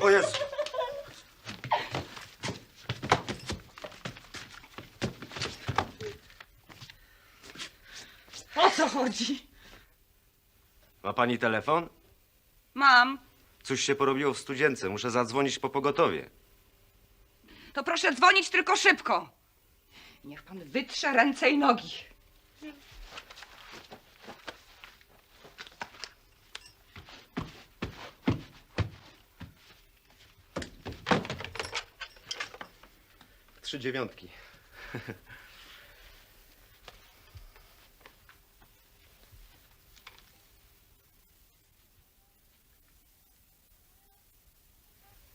O Jezu! O co chodzi? Ma pani telefon? Mam. Coś się porobiło w studzience. Muszę zadzwonić po pogotowie. To proszę dzwonić tylko szybko. Niech pan wytrze ręce i nogi. Trzy dziewiątki.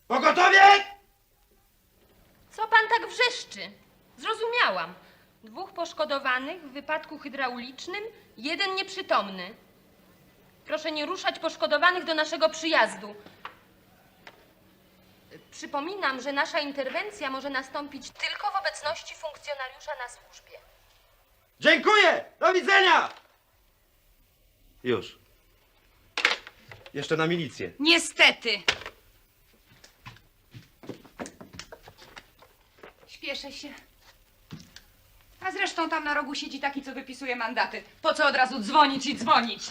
Pogotowie! Co pan tak wrzeszczy? Zrozumiałam. Dwóch poszkodowanych w wypadku hydraulicznym, jeden nieprzytomny. Proszę nie ruszać poszkodowanych do naszego przyjazdu. Przypominam, że nasza interwencja może nastąpić tylko w obecności funkcjonariusza na służbie. Dziękuję! Do widzenia! Już. Jeszcze na milicję. Niestety. Śpieszę się. A zresztą tam na rogu siedzi taki, co wypisuje mandaty. Po co od razu dzwonić i dzwonić?